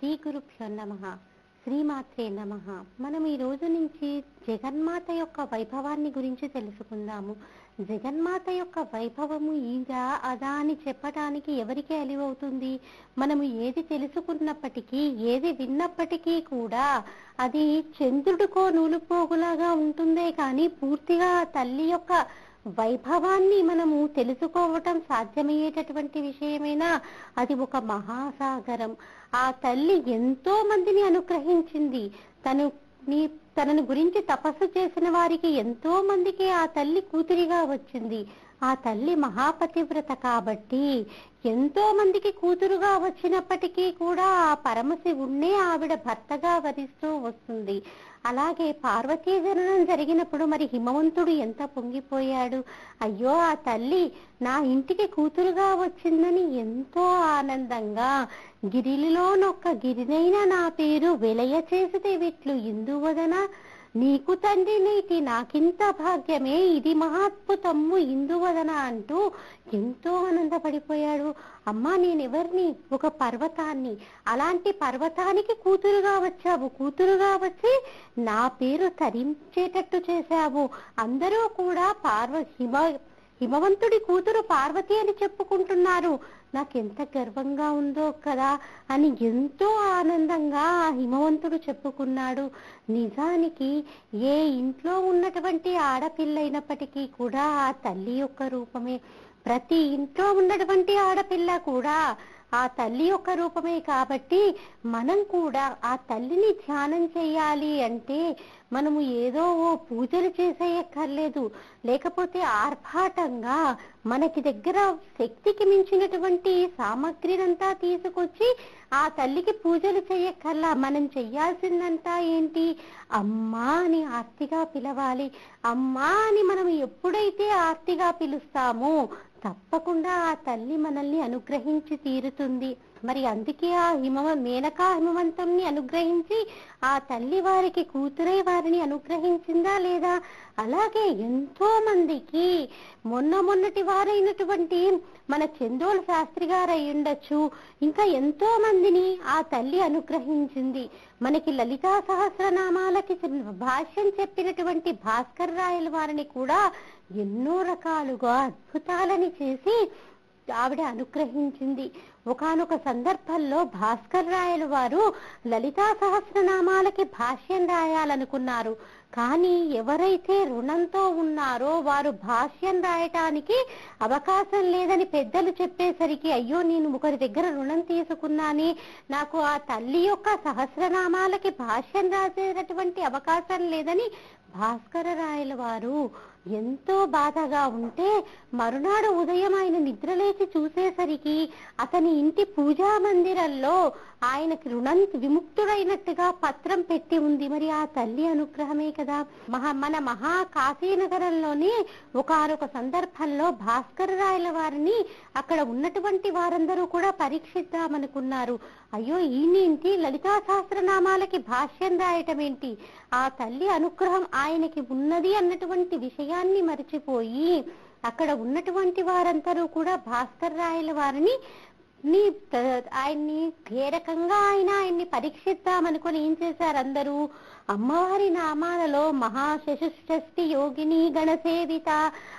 శ్రీ గురుభ్యో నమ. శ్రీమాత్రే నమ. మనం ఈ రోజు నుంచి జగన్మాత యొక్క వైభవాన్ని గురించి తెలుసుకుందాము. జగన్మాత యొక్క వైభవము ఇదా అదా అని చెప్పటానికి ఎవరికి అలివవుతుంది? మనము ఏది తెలుసుకున్నప్పటికీ ఏది విన్నప్పటికీ కూడా అది చంద్రుడికో నూలుపోగులాగా ఉంటుందే కానీ పూర్తిగా తల్లి యొక్క వైభవాన్ని మనము తెలుసుకోవటం సాధ్యమయ్యేటటువంటి విషయమైనా? అది ఒక మహాసాగరం. ఆ తల్లి ఎంతో మందిని అనుగ్రహించింది. తను నీ తనను గురించి తపస్సు చేసిన వారికి ఎంతో మందికి ఆ తల్లి కూతురిగా వచ్చింది. ఆ తల్లి మహాపతివ్రత కాబట్టి ఎంతో మందికి కూతురుగా వచ్చినప్పటికీ కూడా ఆ పరమశివుణ్ణే ఆవిడ భర్తగా వరిస్తూ వస్తుంది. అలాగే పార్వతీ జననం జరిగినప్పుడు మరి హిమవంతుడు ఎంత పొంగిపోయాడు? అయ్యో ఆ తల్లి నా ఇంటికి కూతురుగా వచ్చిందని ఎంతో ఆనందంగా గిరిలోనొక్క గిరినైనా నా పేరు వెలయ చేసితే విట్లు ఇందువదన నీకు తండ్రి నీటి నాకింత భాగ్యమే. ఇది మహాద్భుతము. ఇందువదన అంటూ ఎంతో ఆనందపడిపోయాడు. అమ్మా నేనెవరిని? ఒక పర్వతాన్ని. అలాంటి పర్వతానికి కూతురుగా వచ్చావు. కూతురుగా వచ్చి నా పేరు తరించేటట్టు చేశావు. అందరూ కూడా పార్వ హిమ హిమవంతుడి కూతురు పార్వతి అని చెప్పుకుంటున్నారు. నాకెంత గర్వంగా ఉందో కదా అని ఎంతో ఆనందంగా ఆ హిమవంతుడు చెప్పుకున్నాడు. నిజానికి ఏ ఇంట్లో ఉన్నటువంటి ఆడపిల్ల అయినప్పటికీ కూడా ఆ తల్లి యొక్క రూపమే. ప్రతి ఇంట్లో ఉన్నటువంటి ఆడపిల్ల కూడా ఆ తల్లి యొక్క రూపమే కాబట్టి మనం కూడా ఆ తల్లిని ధ్యానం చేయాలి అంటే మనము ఏదో ఓ పూజలు చేసేయక్కర్లేదు. లేకపోతే ఆర్భాటంగా మనకి దగ్గర శక్తికి మించినటువంటి సామగ్రినంతా తీసుకొచ్చి ఆ తల్లికి పూజలు చేయక్కర్లా. మనం చెయ్యాల్సిందంతా ఏంటి? అమ్మా అని ఆర్తిగా పిలవాలి. అమ్మా అని మనం ఎప్పుడైతే ఆర్తిగా పిలుస్తామో తప్పకుండా ఆ తల్లి మనల్ని అనుగ్రహించి తీరుతుంది. మరి అందుకే ఆ హిమవ మేనకా హిమవంతుణ్ణి అనుగ్రహించి ఆ తల్లి వారికి కూతురై వారిని అనుగ్రహించిందా లేదా? అలాగే ఎంతో మందికి మొన్న మొన్నటి వారైనటువంటి మన చందోల్ శాస్త్రి గారు అయి ఉండొచ్చు. ఇంకా ఎంతో మందిని ఆ తల్లి అనుగ్రహించింది. మనకి లలితా సహస్రనామాలకి భాష్యం చెప్పినటువంటి భాస్కర్ రాయల వారిని కూడా ఎన్నో రకాలుగా అద్భుతాలని చేసి ఆవిడ అనుగ్రహించింది. ఒకనొక సందర్భంలో భాస్కర్ రాయలు వారు లలితా సహస్రనామాలకి భాష్యం రాయాలనుకున్నారు. కానీ ఎవరైతే రుణంతో ఉన్నారో వారు భాష్యం రాయటానికి అవకాశం లేదని పెద్దలు చెప్పేసరికి అయ్యో నేను ఒకరి దగ్గర రుణం తీసుకున్నాని నాకు ఆ తల్లి యొక్క సహస్రనామాలకి భాష్యం రాసేటటువంటి అవకాశం లేదని భాస్కర రాయల వారు ఎంతో బాధగా ఉంటే మరునాడు ఉదయం ఆయన నిద్రలేచి చూసేసరికి అతని ఇంటి పూజా మందిరంలో ఆయనకి రుణం విముక్తుడైనట్టుగా పత్రం పెట్టి ఉంది. మరి ఆ తల్లి అనుగ్రహమే కదా. మహా మన మహా కాశీనగరంలోని ఒకనొక సందర్భంలో భాస్కర రాయల వారిని అక్కడ ఉన్నటువంటి వారందరూ కూడా పరీక్షిద్దామనుకున్నారు అయ్యో ఈయనేంటి లలితా సహస్రనామాలకి భాష్యం రాయటమేంటి? ఆ తల్లి అనుగ్రహం ఆయనకి ఉన్నది అన్నటువంటి విషయం విషయాన్ని మరిచిపోయి అక్కడ ఉన్నటువంటి వారందరూ కూడా భాస్కర్ రాయల వారిని నీ ఆయన్ని ఏ రకంగా ఆయన ఆయన్ని పరీక్షిద్దామనుకుని ఏం చేశారు అందరూ? అమ్మవారి నామాలలో మహాశషష్ఠి యోగిని గణసేవిత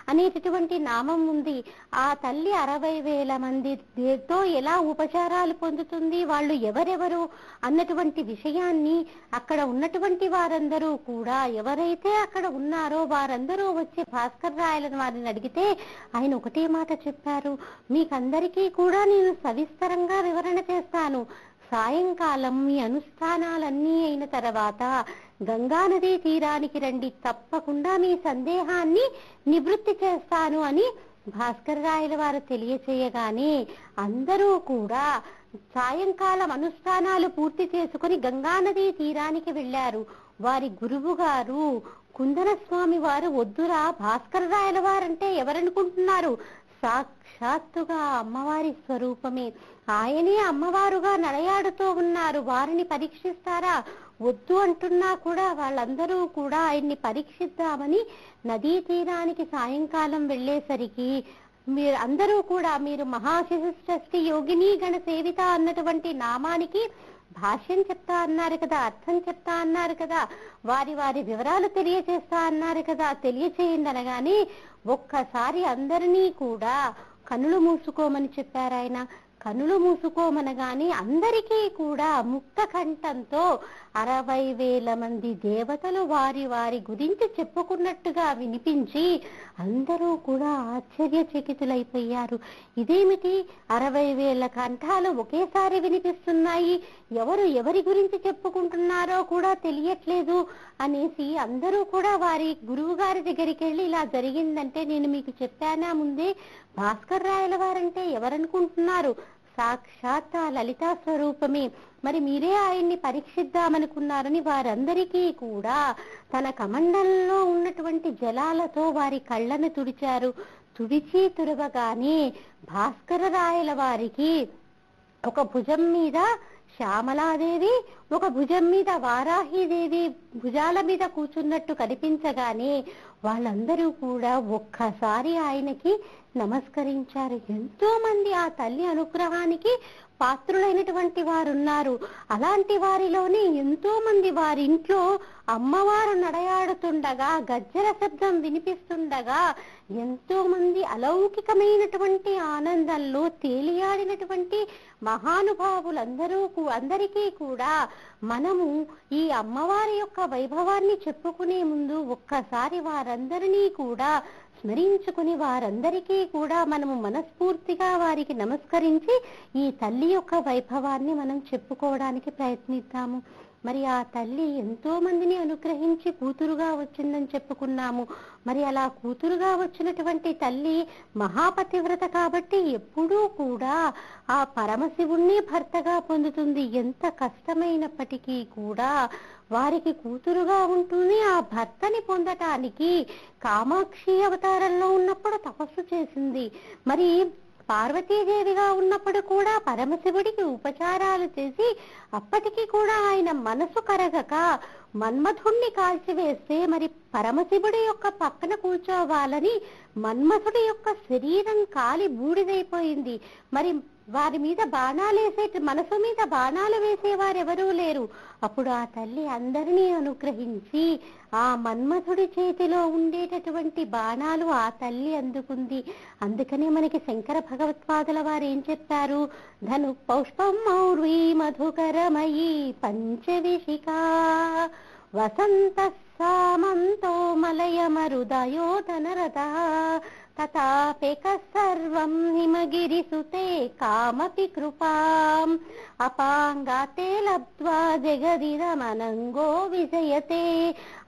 అనేటటువంటి నామం ఉంది. ఆ తల్లి అరవై వేల మందితో ఎలా ఉపచారాలు పొందుతుంది? వాళ్ళు ఎవరెవరు? అన్నటువంటి విషయాన్ని అక్కడ ఉన్నటువంటి వారందరూ కూడా ఎవరైతే అక్కడ ఉన్నారో వారందరూ వచ్చి భాస్కర్ రాయలను వారిని అడిగితే ఆయన ఒకటే మాట చెప్పారు. మీకందరికీ కూడా నేను సవిస్తరంగా వివరణ చేస్తాను. సాయంకాలం మీ అనుష్ఠానాలన్నీ అయిన తర్వాత గంగానదీ తీరానికి రండి తప్పకుండా మీ సందేహాన్ని నివృత్తి చేస్తాను అని భాస్కర్ రాయల వారు తెలియచేయగానే అందరూ కూడా సాయంకాలం అనుష్ఠానాలు పూర్తి చేసుకుని గంగానదీ తీరానికి వెళ్ళారు వారి గురువు గారు కుందన స్వామి వారు వద్దురా భాస్కర్ రాయల వారంటే ఎవరనుకుంటున్నారు? సాక్షాత్తుగా అమ్మవారి స్వరూపమే. ఆయనే అమ్మవారుగా నడయాడుతూ ఉన్నారు. వారిని పరీక్షిస్తారా? వద్దు అంటున్నా కూడా వాళ్ళందరూ కూడా ఆయన్ని పరీక్షిద్దామని నదీ తీరానికి సాయంకాలం వెళ్ళేసరికి మీరు అందరూ కూడా మీరు మహాశిష్టి యోగిని గణ సేవిత అన్నటువంటి నామానికి భాష్యం చెప్తా అన్నారు కదా అర్థం చెప్తా అన్నారు కదా వారి వారి వివరాలు తెలియచేస్తా అన్నారు కదా తెలియచేయండి అనగానే ఒక్కసారి అందరినీ కూడా కనులు మూసుకోమని చెప్పారు ఆయన. కనులు మూసుకోమనగానే అందరికీ కూడా ముక్త కంఠంతో అరవై వేల మంది దేవతలు వారి వారి గురించి చెప్పుకున్నట్టుగా వినిపించి అందరూ కూడా ఆశ్చర్యచకితులైపోయారు. ఇదేమిటి? అరవై వేల కంఠాలు ఒకేసారి వినిపిస్తున్నాయి. ఎవరు ఎవరి గురించి చెప్పుకుంటున్నారో కూడా తెలియట్లేదు అనేసి అందరూ కూడా వారి గురువు గారి దగ్గరికి వెళ్ళి ఇలా జరిగిందంటే నేను మీకు చెప్పానా ముందే? భాస్కర్ రాయల వారంటే ఎవరనుకుంటున్నారు? సాక్షాత్ ఆ లలితా స్వరూపమే. మరి మీరే ఆయన్ని పరీక్షిద్దామనుకున్నారని వారందరికీ కూడా తన కమండలంలో ఉన్నటువంటి జలాలతో వారి కళ్ళను తుడిచారు. తుడిచి తుడవగానే భాస్కర రాయల వారికి ఒక భుజం మీద శ్యామలాదేవి ఒక భుజం మీద వారాహిదేవి భుజాల మీద కూర్చున్నట్టు కనిపించగానే వాళ్ళందరూ కూడా ఒక్కసారి ఆయనకి నమస్కరించారు. ఎంతో మంది ఆ తల్లి అనుగ్రహానికి పాత్రులైనటువంటి వారు ఉన్నారు అలాంటి వారిలోనే ఎంతో మంది వారి ఇంట్లో అమ్మవారు నడయాడుతుండగా గజ్జల శబ్దం వినిపిస్తుండగా ఎంతో మంది అలౌకికమైనటువంటి ఆనందంలో తేలియాడినటువంటి మహానుభావులందరూ అందరికీ కూడా మనము ఈ అమ్మవారి యొక్క వైభవాన్ని చెప్పుకునే ముందు ఒక్కసారి వారు వారందరినీ కూడా స్మరించుకుని వారందరికీ కూడా మనము మనస్ఫూర్తిగా వారికి నమస్కరించి ఈ తల్లి యొక్క వైభవాన్ని మనం చెప్పుకోవడానికి ప్రయత్నిద్దాము. మరి ఆ తల్లి ఎంతో మందిని అనుగ్రహించి కూతురుగా వచ్చిందని చెప్పుకున్నాము. మరి అలా కూతురుగా వచ్చినటువంటి తల్లి మహాపతివ్రత కాబట్టి ఎప్పుడూ కూడా ఆ పరమశివుణ్ణి భర్తగా పొందుతుంది. ఎంత కష్టమైనప్పటికీ కూడా వారికి కూతురుగా ఉంటూనే ఆ భర్తని పొందటానికి కామాక్షి అవతారంలో ఉన్నప్పుడు తపస్సు చేసింది. మరి పార్వతీదేవిగా ఉన్నప్పుడు కూడా పరమశివుడికి ఉపచారాలు చేసి అప్పటికి కూడా ఆయన మనసు కరగక మన్మథుణ్ణి కాల్చివేస్తే మరి పరమశివుడి యొక్క పక్కన కూర్చోవాలని మన్మథుడి యొక్క శరీరం కాలి బూడిదైపోయింది. మరి వారి మీద బాణాలు వేసే మనసు మీద బాణాలు వేసేవారెవరూ లేరు. అప్పుడు ఆ తల్లి అందరినీ అనుగ్రహించి ఆ మన్మథుడి చేతిలో ఉండేటటువంటి బాణాలు ఆ తల్లి అందుకుంది. అందుకనే మనకి శంకర భగవత్పాదుల వారు ఏం చెప్పారు ధను పౌష్పం మౌర్వీ మధుకరమయీ పంచవిశికా వసంత సామంతో మలయమరుదయోధనరథ తథాపేక సర్వం హిమగిరిసుతే కామపి కృపాం. అపాంగాతే లబ్ధ్వా జగదిరమనంగో విజయతే.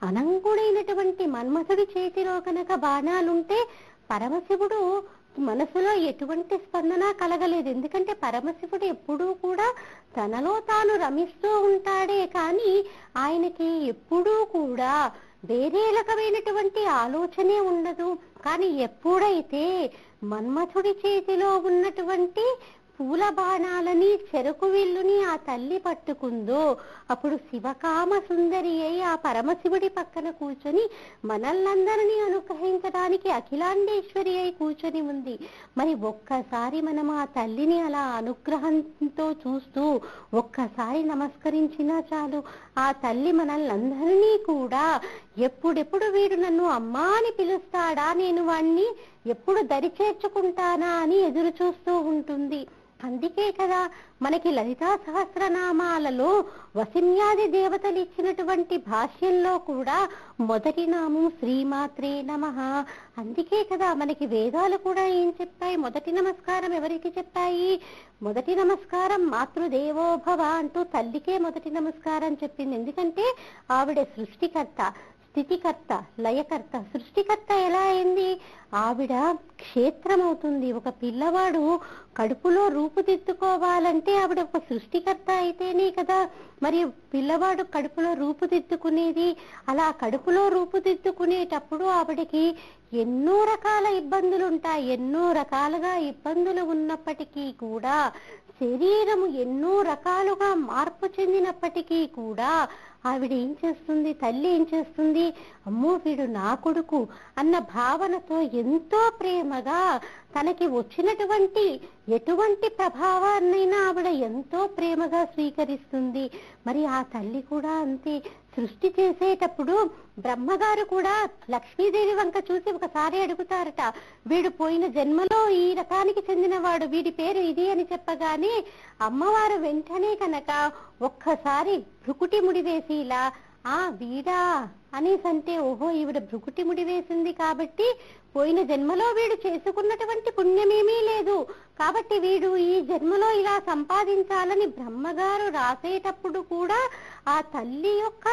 అనంగుడైనటువంటి మన్మథుడి చేతిలో కనుక బాణాలుంటే పరమశివుడు మనసులో ఎటువంటి స్పందన కలగలేదు. ఎందుకంటే పరమశివుడు ఎప్పుడూ కూడా తనలో తాను రమిస్తూ ఉంటాడే కానీ ఆయనకి ఎప్పుడూ కూడా వేరే రకమైనటువంటి ఆలోచనే ఉండదు. కానీ ఎప్పుడైతే మన్మథుడి చేతిలో ఉన్నటువంటి పూల బాణాలని చెరుకు విల్లుని ఆ తల్లి పట్టుకుందో అప్పుడు శివకామ సుందరి అయి ఆ పరమశివుడి పక్కన కూర్చొని మనల్నందరినీ అనుగ్రహించడానికి అఖిలాండేశ్వరి అయి కూర్చొని ఉంది. మరి ఒక్కసారి మనం ఆ తల్లిని అలా అనుగ్రహంతో చూస్తూ ఒక్కసారి నమస్కరించినా చాలు. ఆ తల్లి మనల్నందరినీ కూడా ఎప్పుడెప్పుడు వీడు నన్ను అమ్మా అని పిలుస్తాడా? నేను వాణ్ణి ఎప్పుడు దరి చేర్చుకుంటానా అని ఎదురు చూస్తూ ఉంటుంది. అందుకే కదా మనకి లలితా సహస్రనామాలలో వసిన్యాది దేవతలు ఇచ్చినటువంటి భాష్యంలో కూడా మొదటి నామం శ్రీమాత్రే నమ. అందుకే కదా మనకి వేదాలు కూడా ఏం చెప్పాయి? మొదటి నమస్కారం ఎవరికి చెప్పాయి? మొదటి నమస్కారం మాతృదేవోభవ అంటూ తల్లికే మొదటి నమస్కారం చెప్పింది. ఎందుకంటే ఆవిడ సృష్టికర్త. స్థితికర్త లయకర్త సృష్టికర్త ఎలా అయింది? ఆవిడ క్షేత్రం అవుతుంది ఒక పిల్లవాడు కడుపులో రూపుదిద్దుకోవాలంటే ఆవిడ ఒక సృష్టికర్త అయితేనే కదా. మరి పిల్లవాడు కడుపులో రూపుదిద్దుకునేది? అలా కడుపులో రూపుదిద్దుకునేటప్పుడు ఆవిడకి ఎన్నో రకాల ఇబ్బందులు ఉంటాయి ఎన్నో రకాలుగా ఇబ్బందులు ఉన్నప్పటికీ కూడా శరీరము ఎన్నో రకాలుగా మార్పు చెందినప్పటికీ కూడా ఆవిడ ఏం చేస్తుంది? తల్లి ఏం చేస్తుంది? అమ్మో వీడు నా కొడుకు అన్న భావనతో ఎంతో ప్రేమగా తనకి వచ్చినటువంటి ఎటువంటి ప్రభావాన్నైనా ఆవిడ ఎంతో ప్రేమగా స్వీకరిస్తుంది. మరి ఆ తల్లి కూడా అంతే. సృష్టి చేసేటప్పుడు బ్రహ్మగారు కూడా లక్ష్మీదేవి వంక చూసి ఒకసారి అడుగుతారట వీడు పోయిన జన్మలో ఈ రకానికి చెందినవాడు వీడి పేరు ఇది అని చెప్పగానే అమ్మవారు వెంటనే కనుక ఒక్కసారి భృకుటి ముడి వేసి ఇలా ఆ వీడా అనేసి అంటే ఓహో ఈవిడ భృగుటి ముడి వేసింది కాబట్టి పోయిన జన్మలో వీడు చేసుకున్నటువంటి పుణ్యమేమీ లేదు. కాబట్టి వీడు ఈ జన్మలో ఇలా సంపాదించాలని బ్రహ్మగారు రాసేటప్పుడు కూడా ఆ తల్లి యొక్క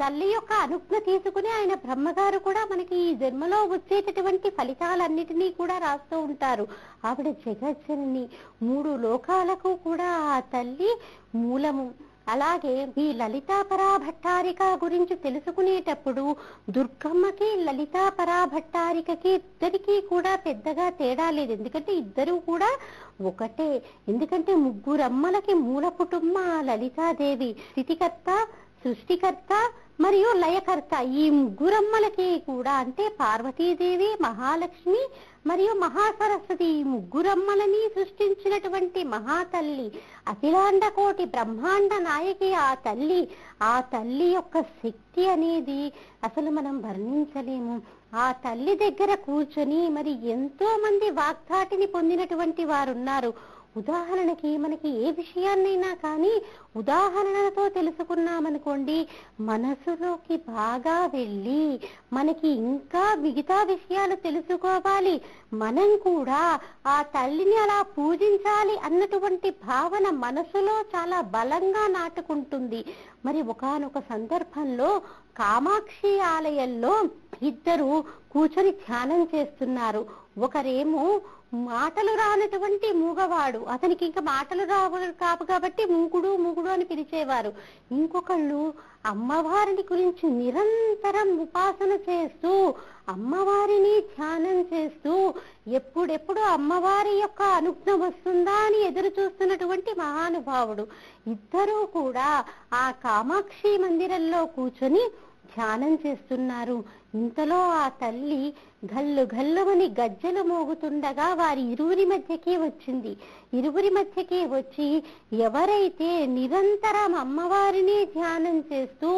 తల్లి యొక్క అనుజ్ఞ తీసుకుని ఆయన బ్రహ్మగారు కూడా మనకి ఈ జన్మలో వచ్చేటటువంటి ఫలితాలన్నిటినీ కూడా రాస్తూ ఉంటారు. ఆవిడ జగజ్జనని. మూడు లోకాలకు కూడా ఆ తల్లి మూలము. అలాగే ఈ లలితా పరాభట్టారిక గురించి తెలుసుకునేటప్పుడు దుర్గమ్మకి లలితా పరాభట్టారికకి ఇద్దరికీ కూడా పెద్దగా తేడా లేదు. ఎందుకంటే ఇద్దరు కూడా ఒకటే. ఎందుకంటే ముగ్గురమ్మలకి మూల కుటుంబ లలితాదేవి స్థితికర్త సృష్టికర్త మరియు లయకర్త ఈ ముగ్గురమ్మలకి కూడా అంటే పార్వతీదేవి మహాలక్ష్మి మరియు మహాసరస్వతి ఈ ముగ్గురమ్మలని సృష్టించినటువంటి మహాతల్లి అఖిలాండ కోటి బ్రహ్మాండ నాయకి ఆ తల్లి. ఆ తల్లి యొక్క శక్తి అనేది అసలు మనం వర్ణించలేము. ఆ తల్లి దగ్గర కూర్చొని మరి ఎంతో మంది వాగ్దాటిని పొందినటువంటి వారు ఉన్నారు ఉదాహరణకి మనకి ఏ విషయాన్నైనా కానీ ఉదాహరణలతో తెలుసుకున్నామనుకోండి మనసులోకి బాగా వెళ్ళి మనకి ఇంకా మిగతా విషయాలు తెలుసుకోవాలి. మనం కూడా ఆ తల్లిని అలా పూజించాలి అన్నటువంటి భావన మనసులో చాలా బలంగా నాటుకుంటుంది. మరి ఒకానొక సందర్భంలో కామాక్షి ఆలయంలో ఇద్దరు కూర్చొని ధ్యానం చేస్తున్నారు. ఒకరేమో మాటలు రానటువంటి మూగవాడు. అతనికి ఇంకా మాటలు రావు కాపు కాబట్టి మూకుడు మూకుడు అని పిలిచేవారు. ఇంకొకళ్ళు అమ్మవారిని గురించి నిరంతరం ఉపాసన చేస్తూ అమ్మవారిని ధ్యానం చేస్తూ ఎప్పుడెప్పుడు అమ్మవారి యొక్క అనుజ్ఞ వస్తుందా అని ఎదురు చూస్తున్నటువంటి మహానుభావుడు. ఇద్దరూ కూడా ఆ కామాక్షి మందిరంలో కూర్చొని ధ్యానం చేస్తున్నారు. ఇంతలో ఆ తల్లి గల్లు గల్లుమని గజ్జలు మోగుతుండగా వారి ఇరువురి మధ్యకే వచ్చింది. ఇరువురి మధ్యకే వచ్చి ఎవరైతే నిరంతరం అమ్మవారిని ధ్యానం చేస్తూ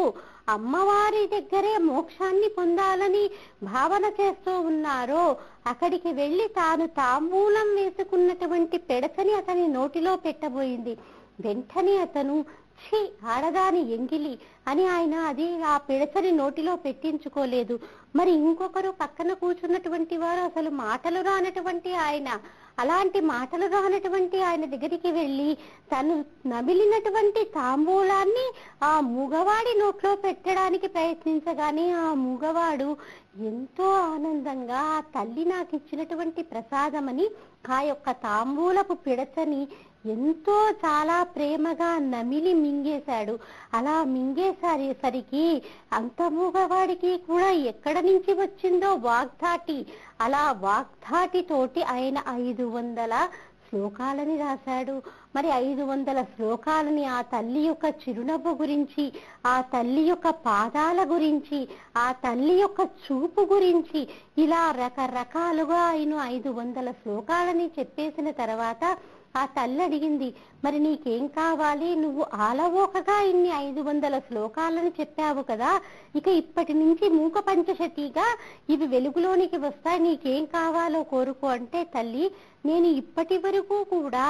అమ్మవారి దగ్గరే మోక్షాన్ని పొందాలని భావన చేస్తూ ఉన్నారో అక్కడికి వెళ్ళి తాను తాంబూలం వేసుకున్నటువంటి పెడచని అతని నోటిలో పెట్టబోయింది. వెంటనే అతను ఛీ ఆడదాని ఎంగిలి అని ఆయన అది ఆ పిడచని నోటిలో పెట్టించుకోలేదు. మరి ఇంకొకరు పక్కన కూర్చున్నటువంటి వారు అసలు మాటలు రానటువంటి ఆయన. అలాంటి మాటలు రానటువంటి ఆయన దగ్గరికి వెళ్ళి తను నమిలినటువంటి తాంబూలాన్ని ఆ మూగవాడి నోట్లో పెట్టడానికి ప్రయత్నించగానే ఆ మూగవాడు ఎంతో ఆనందంగా ఆ తల్లి నాకు ఇచ్చినటువంటి ప్రసాదమని ఆ యొక్క తాంబూలపు పిడచని ఎంతో చాలా ప్రేమగా నమిలి మింగేశాడు. అలా మింగేసరికి అంత మూగవాడికి కూడా ఎక్కడ నుంచి వచ్చిందో వాగ్ధాటి. అలా వాగ్ధాటి తోటి ఆయన ఐదు వందల శ్లోకాలని రాశాడు. మరి ఐదు వందల శ్లోకాలని ఆ తల్లి యొక్క చిరునవ్వు గురించి ఆ తల్లి యొక్క పాదాల గురించి ఆ తల్లి యొక్క చూపు గురించి ఇలా రకరకాలుగా ఆయన ఐదు వందల శ్లోకాలని చెప్పేసిన తర్వాత ఆ తల్లి అడిగింది మరి నీకేం కావాలి? నువ్వు ఆలవోకగా ఇన్ని ఐదు వందల శ్లోకాలను చెప్పావు కదా ఇక ఇప్పటి నుంచి మూక పంచశతిగా ఇవి వెలుగులోనికి వస్తాయి నీకేం కావాలో కోరుకో అంటే తల్లి నేను ఇప్పటి వరకు కూడా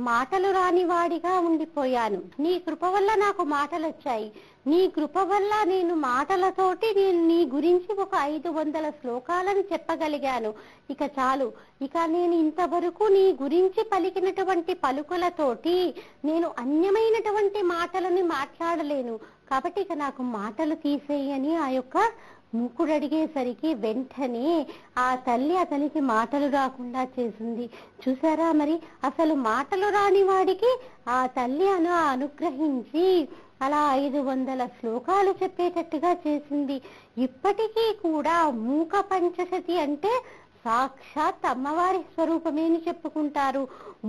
మాటలు రాని వాడిగా ఉండిపోయాను. నీ కృప వల్ల నాకు మాటలు వచ్చాయి నీ కృప వల్ల నేను మాటలతోటి నేను నీ గురించి ఒక ఐదు వందల శ్లోకాలను చెప్పగలిగాను. ఇక చాలు. ఇక నేను ఇంతవరకు నీ గురించి పలికినటువంటి పలుకులతోటి నేను అన్యమైనటువంటి మాటలను మాట్లాడలేను. కాబట్టి ఇక నాకు మాటలు తీసేయని ఆ యొక్క మూకుడు అడిగేసరికి వెంటనే ఆ తల్లి అతనికి మాటలు రాకుండా చేసింది. చూసారా మరి? అసలు మాటలు రాని వాడికి ఆ తల్లి అను అనుగ్రహించి అలా ఐదు వందల శ్లోకాలు చెప్పేటట్టుగా చేసింది. ఇప్పటికీ కూడా మూక పంచశతి అంటే సాక్షాత్ అమ్మవారి స్వరూపమేని చెప్పుకుంటారు.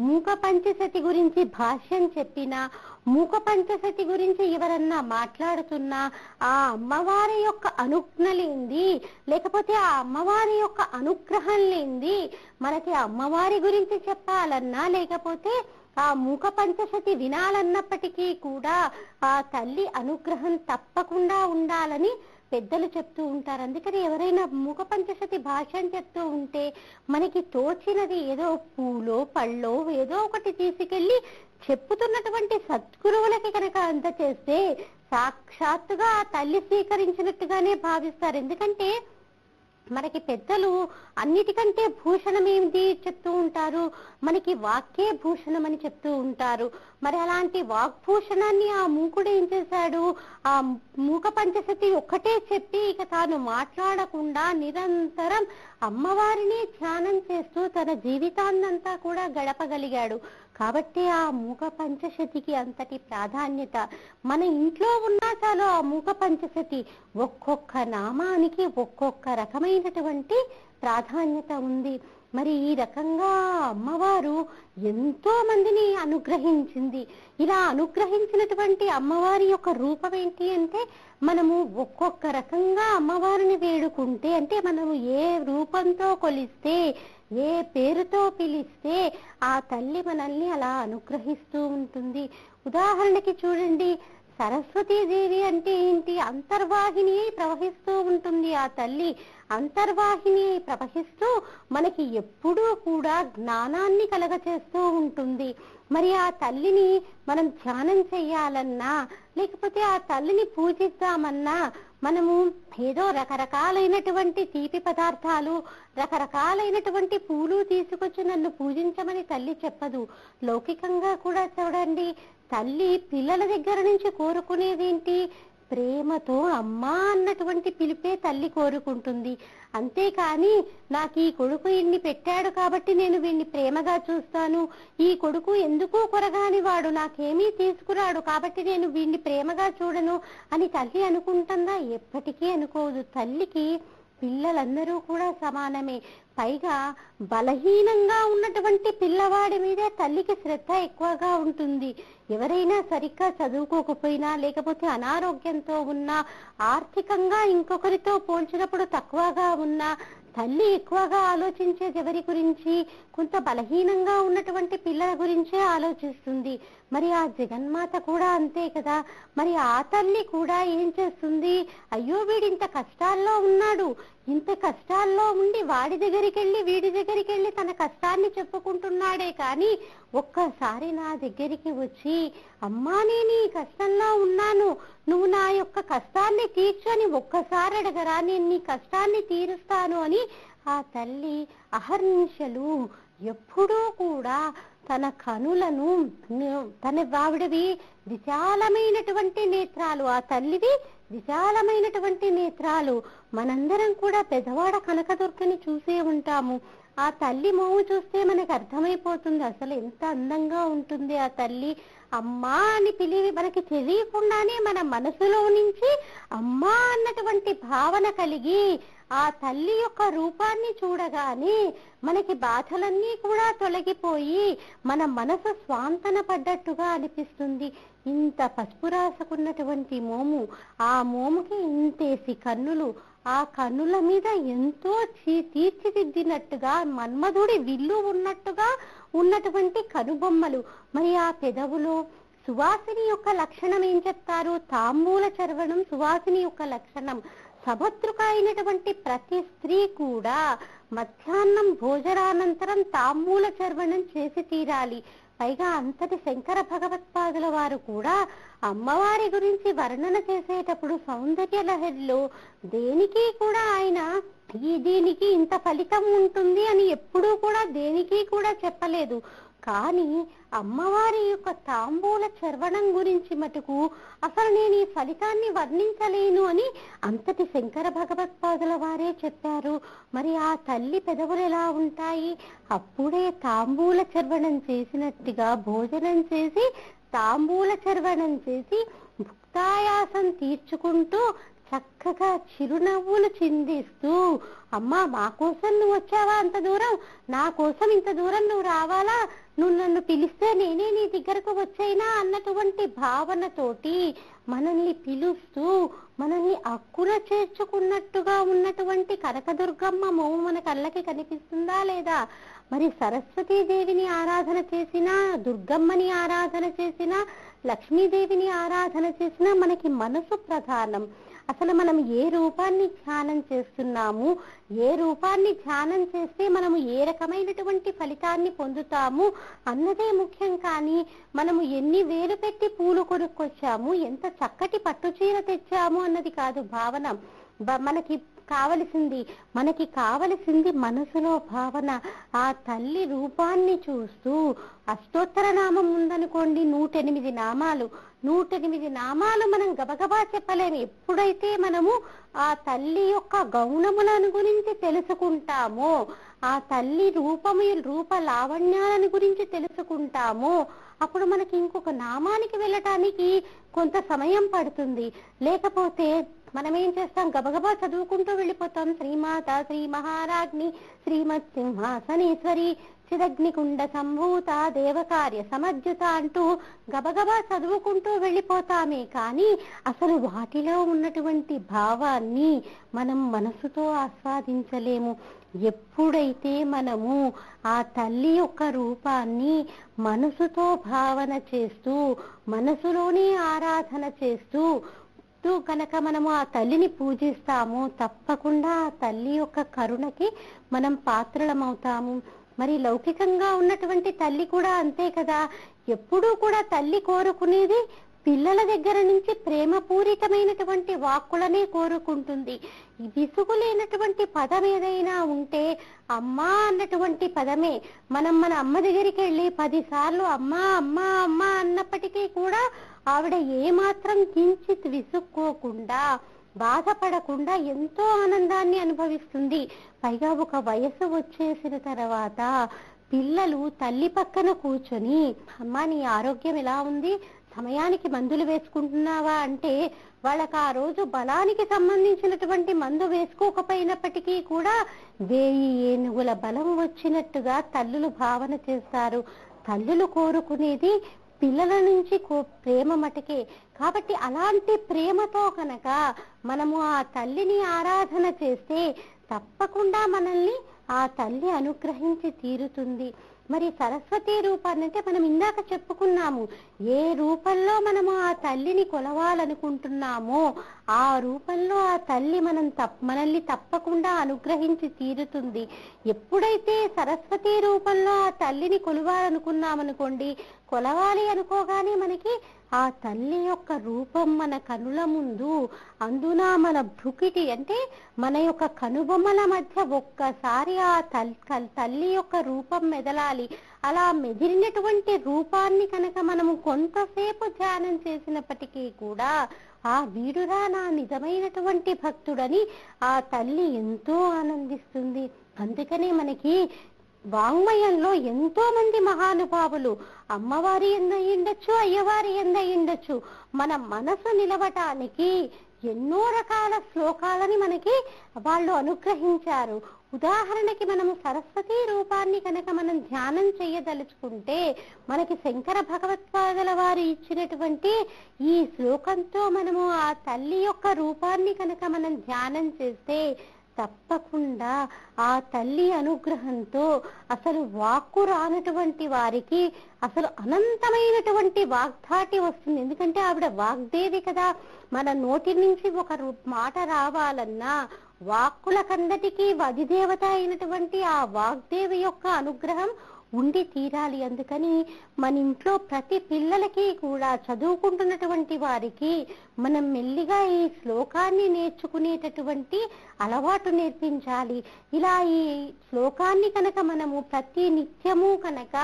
మూక పంచసతి గురించి భాష్యం చెప్పినా మూక పంచసతి గురించి ఎవరన్నా మాట్లాడుతున్నా ఆ అమ్మవారి యొక్క అనుజ్ఞ లేంది లేకపోతే ఆ అమ్మవారి యొక్క అనుగ్రహం లేంది మనకి అమ్మవారి గురించి చెప్పాలన్నా లేకపోతే ఆ మూక పంచశతి వినాలన్నప్పటికీ కూడా ఆ తల్లి అనుగ్రహం తప్పకుండా ఉండాలని పెద్దలు చెప్తూ ఉంటారు. అందుకని ఎవరైనా మూక పంచశతి భాషను చెప్తూ ఉంటే మనకి తోచినది ఏదో పూలో పళ్ళో ఏదో ఒకటి తీసుకెళ్ళి చెప్పుతున్నటువంటి సద్గురువులకి కనుక అంత చేస్తే సాక్షాత్తుగా ఆ తల్లి స్వీకరించినట్టుగానే భావిస్తారు. ఎందుకంటే మనకి పెద్దలు అన్నిటికంటే భూషణం ఏమిటి చెప్తూ ఉంటారు? మనకి వాక్యే భూషణం అని చెప్తూ ఉంటారు. మరి అలాంటి వాగ్భూషణాన్ని ఆ మూకుడు ఏం చేశాడు? ఆ మూక పంచశతి ఒక్కటే చెప్పి ఇక తాను మాట్లాడకుండా నిరంతరం అమ్మవారిని ధ్యానం చేస్తూ తన జీవితాన్నంతా కూడా గడపగలిగాడు. కాబట్టి ఆ మూక పంచశతికి అంతటి ప్రాధాన్యత. మన ఇంట్లో ఉన్నా చాలు ఆ మూక పంచశతి ఒక్కొక్క నామానికి ఒక్కొక్క రకమైనటువంటి ప్రాధాన్యత ఉంది. మరి ఈ రకంగా అమ్మవారు ఎంతో మందిని అనుగ్రహించింది. ఇలా అనుగ్రహించినటువంటి అమ్మవారి యొక్క రూపం ఏంటి అంటే మనము ఒక్కొక్క రకంగా అమ్మవారిని వేడుకుంటే అంటే మనము ఏ రూపంతో కొలిస్తే ఏ పేరుతో పిలిస్తే ఆ తల్లి మనల్ని అలా అనుగ్రహిస్తూ ఉంటుంది. ఉదాహరణకి చూడండి సరస్వతీదేవి అంటే ఏంటి? అంతర్వాహిని ప్రవహిస్తూ ఉంటుంది ఆ తల్లి. అంతర్వాహిని ప్రవహిస్తూ మనకి ఎప్పుడూ కూడా జ్ఞానాన్ని కలగచేస్తూ ఉంటుంది. మరి ఆ తల్లిని మనం ధ్యానం చెయ్యాలన్నా లేకపోతే ఆ తల్లిని పూజిద్దామన్నా మనము ఏదో రకరకాలైనటువంటి తీపి పదార్థాలు రకరకాలైనటువంటి పూలు తీసుకొచ్చి నన్ను పూజించమని తల్లి చెప్పదు. లౌకికంగా కూడా చూడండి తల్లి పిల్లల దగ్గర నుంచి కోరుకునేదేంటి? ప్రేమతో అమ్మా అన్నటువంటి పిలిపే తల్లి కోరుకుంటుంది. అంతేకాని నాకు ఈ కొడుకు ఇన్ని పెట్టాడు కాబట్టి నేను వీడిని ప్రేమగా చూస్తాను. ఈ కొడుకు ఎందుకు కొరగాని వాడు నాకేమీ తీసుకురాడు కాబట్టి నేను వీడిని ప్రేమగా చూడను అని తల్లి అనుకుంటుందా? ఎప్పటికీ అనుకోదు. తల్లికి పిల్లలందరూ కూడా సమానమే. పైగా బలహీనంగా ఉన్నటువంటి పిల్లవాడి మీదే తల్లికి శ్రద్ధ ఎక్కువగా ఉంటుంది. ఎవరైనా సరిగ్గా చదువుకోకపోయినా లేకపోతే అనారోగ్యంతో ఉన్నా ఆర్థికంగా ఇంకొకరితో పోల్చినప్పుడు తక్కువగా ఉన్నా తల్లి ఎక్కువగా ఆలోచించేది ఎవరి గురించి కొంత బలహీనంగా ఉన్నటువంటి పిల్లల గురించే ఆలోచిస్తుంది. మరి ఆ జగన్మాత కూడా అంతే కదా. మరి ఆ తల్లి కూడా ఏం చేస్తుంది? అయ్యో వీడి ఇంత కష్టాల్లో ఉన్నాడు. ఇంత కష్టాల్లో ఉండి వాడి దగ్గరికి వెళ్ళి వీడి దగ్గరికి వెళ్ళి తన కష్టాన్ని చెప్పుకుంటున్నాడే కానీ ఒక్కసారి నా దగ్గరికి వచ్చి అమ్మా నేను ఈ కష్టంలో ఉన్నాను. నువ్వు నా యొక్క కష్టాన్ని తీర్చని ఒక్కసారి అడగరా. నేను నీ కష్టాన్ని తీరుస్తాను అని ఆ తల్లి అహర్నిశలు ఎప్పుడూ కూడా తన కనులను తన ఆవిడవి విశాలమైనటువంటి నేత్రాలు ఆ తల్లివి విశాలమైనటువంటి నేత్రాలు. మనందరం కూడా పెదవాడ కనకదుర్గని చూసే ఉంటాము. ఆ తల్లి మోము చూస్తే మనకు అర్థమైపోతుంది అసలు ఎంత అందంగా ఉంటుంది ఆ తల్లి. అమ్మా అని పిలివి మనకి తెలియకుండానే మన మనసులో నుంచి అమ్మా అన్నటువంటి భావన కలిగి ఆ తల్లి యొక్క రూపాన్ని చూడగానే మనకి బాధలన్నీ కూడా తొలగిపోయి మన మనసు స్వాంతన పడ్డట్టుగా అనిపిస్తుంది. ఇంత పసుపు రాసుకున్నటువంటి మోము ఆ మోముకి ఇంతేసి కన్నులు ఆ కన్నుల మీద ఎంతో తీర్చిదిద్దినట్టుగా మన్మధుడి విల్లు ఉన్నట్టుగా ఉన్నటువంటి కనుబొమ్మలు. మరి ఆ పెదవులు సువాసిని యొక్క లక్షణం ఏం చెప్తారు? తాంబూల చర్వణం సువాసిని యొక్క లక్షణం. సభద్రుక అయినటువంటి ప్రతి స్త్రీ కూడా మధ్యాహ్నం భోజనానంతరం తాంబూల చర్వణం చేసి తీరాలి. పైగా అంతటి శంకర భగవత్పాదుల వారు కూడా అమ్మవారి గురించి వర్ణన చేసేటప్పుడు సౌందర్య లహరిలో దేనికి కూడా ఆయన ఈ దీనికి ఇంత ఫలితం ఉంటుంది అని ఎప్పుడూ కూడా దేనికి కూడా చెప్పలేదు. కానీ అమ్మవారి యొక్క తాంబూల చర్వణం గురించి మటుకు అసలు నేను ఈ ఫలితాన్ని వర్ణించలేను అని అంతటి శంకర భగవత్పాదుల వారే చెప్పారు. మరి ఆ తల్లి పెదవులు ఎలా ఉంటాయి? అప్పుడే తాంబూల చర్వణం చేసినట్టుగా భోజనం చేసి తాంబూల చర్వణం చేసి భుక్తాయాసం తీర్చుకుంటూ చక్కగా చిరునవ్వులు చిందిస్తూ అమ్మా మా కోసం నువ్వు వచ్చావా? అంత దూరం? నా కోసం ఇంత దూరం నువ్వు రావాలా? నువ్వు నన్ను పిలిస్తే నేనే నీ దగ్గరకు వచ్చైనా అన్నటువంటి భావనతోటి మనల్ని పిలుస్తూ మనల్ని అక్కున చేర్చుకున్నట్టుగా ఉన్నటువంటి కనకదుర్గమ్మ మోము మన కళ్ళకి కనిపిస్తుందా లేదా? మరి సరస్వతీదేవిని ఆరాధన చేసినా దుర్గమ్మని ఆరాధన చేసినా లక్ష్మీదేవిని ఆరాధన చేసినా మనకి మనసు ప్రధానం. అసలు మనం ఏ రూపాన్ని ధ్యానం చేస్తున్నాము? ఏ రూపాన్ని ధ్యానం చేస్తే మనము ఏ రకమైనటువంటి ఫలితాన్ని పొందుతాము? అన్నదే ముఖ్యం కానీ మనము ఎన్ని వేలు పెట్టి పూలు కొనుక్కొచ్చాము? ఎంత చక్కటి పట్టు చీర తెచ్చాము అన్నది కాదు భావన. బ- మనకి కావలసింది. మనకి కావలసింది మనసులో భావన. ఆ తల్లి రూపాన్ని చూస్తూ అష్టోత్తర నామం ఉందనుకోండి నూటెనిమిది నామాలు. నూటెనిమిది నామాలు మనం గబగబా చెప్పలేము. ఎప్పుడైతే మనము ఆ తల్లి యొక్క గౌణములను గురించి తెలుసుకుంటామో ఆ తల్లి రూపము రూప లావణ్యాలను గురించి తెలుసుకుంటామో అప్పుడు మనకి ఇంకొక నామానికి వెళ్ళటానికి కొంత సమయం పడుతుంది. లేకపోతే మనం ఏం చేస్తాం? గబగబా చదువుకుంటూ వెళ్ళిపోతాం. శ్రీమాత శ్రీ మహారాజ్ని శ్రీమత్ సింహాసనేశ్వరి చిదగ్నికుండ సంభూత దేవకార్య సమర్జుత అంటూ గబగబా చదువుకుంటూ వెళ్ళిపోతామే. కానీ అసలు వాటిలో ఉన్నటువంటి భావాన్ని మనం మనసుతో ఆస్వాదించలేము. ఎప్పుడైతే మనము ఆ తల్లి యొక్క రూపాన్ని మనసుతో భావన చేస్తూ మనసులోనే ఆరాధన చేస్తూ తో కనుక మనము ఆ తల్లిని పూజిస్తాము. తప్పకుండా ఆ తల్లి యొక్క కరుణకి మనం పాత్రలమవుతాము. మరి లౌకికంగా ఉన్నటువంటి తల్లి కూడా అంతే కదా. ఎప్పుడూ కూడా తల్లి కోరుకునేది పిల్లల దగ్గర నుంచి ప్రేమపూరితమైనటువంటి వాక్కులనే కోరుకుంటుంది. విసుగు లేనటువంటి పదం ఏదైనా ఉంటే అమ్మా అన్నటువంటి పదమే. మనం మన అమ్మ దగ్గరికి వెళ్ళి పదిసార్లు అమ్మా అమ్మా అమ్మ అన్నప్పటికీ కూడా ఆవిడ ఏమాత్రం కించిత్ విసుక్కోకుండా బాధపడకుండా ఎంతో ఆనందాన్ని అనుభవిస్తుంది. పైగా ఒక వయసు వచ్చేసిన తర్వాత పిల్లలు తల్లి పక్కన కూర్చొని అమ్మా నీ ఆరోగ్యం ఎలా ఉంది? సమయానికి మందులు వేసుకుంటున్నావా? అంటే వాళ్ళకి ఆ రోజు బలానికి సంబంధించినటువంటి మందు వేసుకోకపోయినప్పటికీ కూడా వేయి ఏనుగుల బలం వచ్చినట్టుగా తల్లులు భావన చేస్తారు. తల్లులు కోరుకునేది పిల్లల నుంచి కో- ప్రేమ మటుకే. కాబట్టి అలాంటి ప్రేమతో కనుక మనము ఆ తల్లిని ఆరాధన చేస్తే తప్పకుండా మనల్ని ఆ తల్లి అనుగ్రహించి తీరుతుంది. మరి సరస్వతి రూపాన్ని అంటే మనం ఇందాక చెప్పుకున్నాము. ఏ రూపంలో మనము ఆ తల్లిని కొలవాలనుకుంటున్నామో ఆ రూపంలో ఆ తల్లి మనం తప్ మనల్ని తప్పకుండా అనుగ్రహించి తీరుతుంది. ఎప్పుడైతే సరస్వతి రూపంలో ఆ తల్లిని కొలవాలనుకున్నామనుకోండి కొలవాలి అనుకోగానే మనకి ఆ తల్లి యొక్క రూపం మన కనుల ముందు అందున మన భృకిటి అంటే మన యొక్క కనుబొమ్మల మధ్య ఒక్కసారి ఆ తల్- తల్లి యొక్క రూపం మెదలాలి. అలా మెదిలినటువంటి రూపాన్ని కనుక మనము కొంతసేపు ధ్యానం చేసినప్పటికీ కూడా ఆ వీడురా నా నిజమైనటువంటి భక్తుడని ఆ తల్లి ఎంతో ఆనందిస్తుంది. అందుకనే మనకి వాంగ్మయంలో ఎంతో మంది మహానుభావులు అమ్మవారి ఎందయ్యుండొచ్చు అయ్యవారి ఎందయ్యుండొచ్చు మన మనసు నిలవటానికి ఎన్నో రకాల శ్లోకాలని మనకి వాళ్ళు అనుగ్రహించారు. ఉదాహరణకి మనము సరస్వతి రూపాన్ని కనుక మనం ధ్యానం చేయదలుచుకుంటే మనకి శంకర భగవత్పాదుల వారు ఇచ్చినటువంటి ఈ శ్లోకంతో మనము ఆ తల్లి యొక్క రూపాన్ని కనుక మనం ధ్యానం చేస్తే తప్పకుండా ఆ తల్లి అనుగ్రహంతో అసలు వాక్కు రానటువంటి వారికి అసలు అనంతమైనటువంటి వాగ్ధాటి వస్తుంది. ఎందుకంటే ఆవిడ వాగ్దేవి కదా. మన నోటి నుంచి ఒక మాట రావాలన్నా వాక్కుల కందటికి వధిదేవత అయినటువంటి ఆ వాగ్దేవి యొక్క అనుగ్రహం ఉండి తీరాలి అందుకని మన ఇంట్లో ప్రతి పిల్లలకి కూడా చదువుకుంటున్నటువంటి వారికి మనం మెల్లిగా ఈ శ్లోకాన్ని నేర్చుకునేటటువంటి అలవాటు నేర్పించాలి. ఇలా ఈ శ్లోకాన్ని కనుక మనము ప్రతి నిత్యము కనుక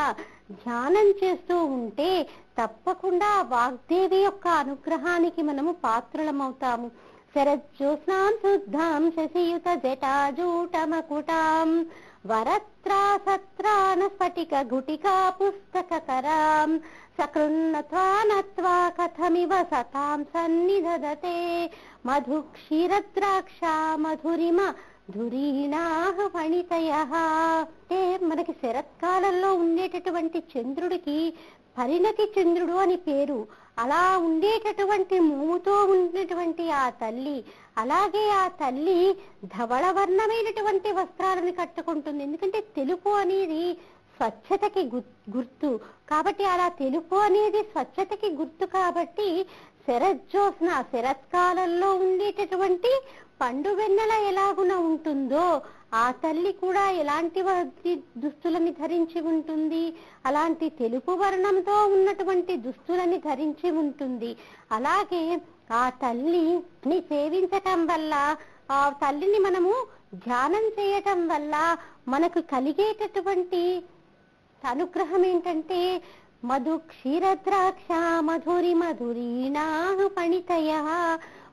ధ్యానం చేస్తూ ఉంటే తప్పకుండా వాగ్దేవి యొక్క అనుగ్రహానికి మనము పాత్రలమవుతాము. శరజ్యోత్స్నాం శుద్ధాం శశియుత జటాజూటమకుటాం. వరత్రాసత్రాన స్ఫటిక గుటికా పుస్తకరాం సకృన్నత్వా నత్వా కథమివ సతాం సన్నిధదతే మధు క్షీరద్రాక్ష మధురిమ ధురీణాహ అంటే మనకి శరత్కాలంలో ఉండేటటువంటి చంద్రుడికి పరిణతి చంద్రుడు అని పేరు. అలా ఉండేటటువంటి మూతో ఉండేటువంటి ఆ తల్లి అలాగే ఆ తల్లి ధవళవర్ణమైనటువంటి వస్త్రాలను కట్టుకుంటుంది. ఎందుకంటే తెలుపు అనేది స్వచ్ఛతకి గుర్తు. కాబట్టి అలా తెలుపు అనేది స్వచ్ఛతకి గుర్తు కాబట్టి శరజ్జోత్స్న శరత్కాలంలో ఉండేటటువంటి పండు వెన్నెల ఎలాగున ఉంటుందో ఆ తల్లి కూడా ఎలాంటి దుస్తులని ధరించి ఉంటుంది. అలాంటి తెలుపు వర్ణంతో ఉన్నటువంటి దుస్తులని ధరించి ఉంటుంది. అలాగే ఆ తల్లిని సేవించటం వల్ల ఆ తల్లిని మనము ధ్యానం చేయటం వల్ల మనకు కలిగేటటువంటి అనుగ్రహం ఏంటంటే మధు క్షీరద్రాక్ష మధురి మధురీణా పణితయ.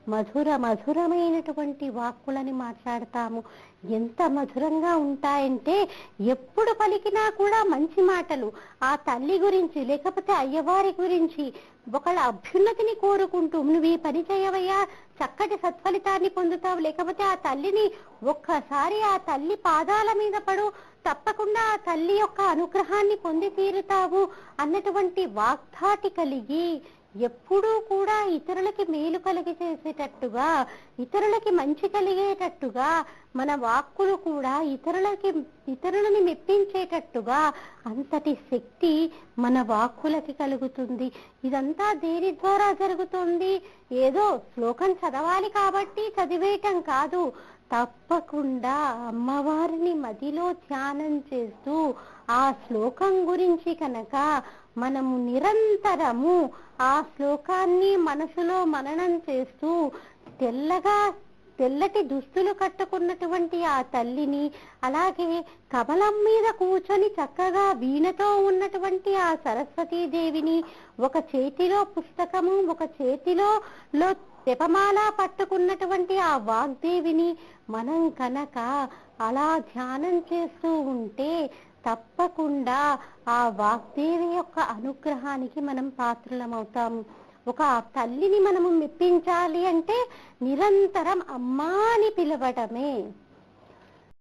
మధుర మధురమైనటువంటి వాక్కులని మాట్లాడతాము. ఎంత మధురంగా ఉంటాయంటే ఎప్పుడు పలికినా కూడా మంచి మాటలు. ఆ తల్లి గురించి లేకపోతే అయ్యవారి గురించి ఒకళ్ళ అభ్యున్నతిని కోరుకుంటూ నువ్వు ఈ పని చేయవయ్యా. చక్కటి సత్ఫలితాన్ని పొందుతావు. లేకపోతే ఆ తల్లిని ఒక్కసారి ఆ తల్లి పాదాల మీద పడు. తప్పకుండా ఆ తల్లి యొక్క అనుగ్రహాన్ని పొంది తీరుతావు. అన్నటువంటి వాగ్ధాటి కలిగి ఎప్పుడూ కూడా ఇతరులకి మేలు కలిగి చేసేటట్టుగా ఇతరులకి మంచి కలిగేటట్టుగా మన వాక్కులు కూడా ఇతరులకి ఇతరులని మెప్పించేటట్టుగా అంతటి శక్తి మన వాక్కులకి కలుగుతుంది. ఇదంతా దేని ద్వారా జరుగుతుంది? ఏదో శ్లోకం చదవాలి కాబట్టి చదివేయటం కాదు. తప్పకుండా అమ్మవారిని మదిలో ధ్యానం చేస్తూ ఆ శ్లోకం గురించి కనుక మనము నిరంతరము ఆ శ్లోకాన్ని మనసులో మననం చేస్తూ తెల్లగా తెల్లటి దుస్తులు కట్టుకున్నటువంటి ఆ తల్లిని అలాగే కమలం మీద కూర్చొని చక్కగా వీణతో ఉన్నటువంటి ఆ సరస్వతీదేవిని ఒక చేతిలో పుస్తకము ఒక చేతిలో లో జపమాల పట్టుకున్నటువంటి ఆ వాగ్దేవిని మనం కనుక అలా ధ్యానం చేస్తూ ఉంటే తప్పకుండా ఆ వాగ్దేవి యొక్క అనుగ్రహానికి మనం పాత్రలమవుతాం. ఒక తల్లిని మనము మెప్పించాలి అంటే నిరంతరం అమ్మా అని పిలవటమే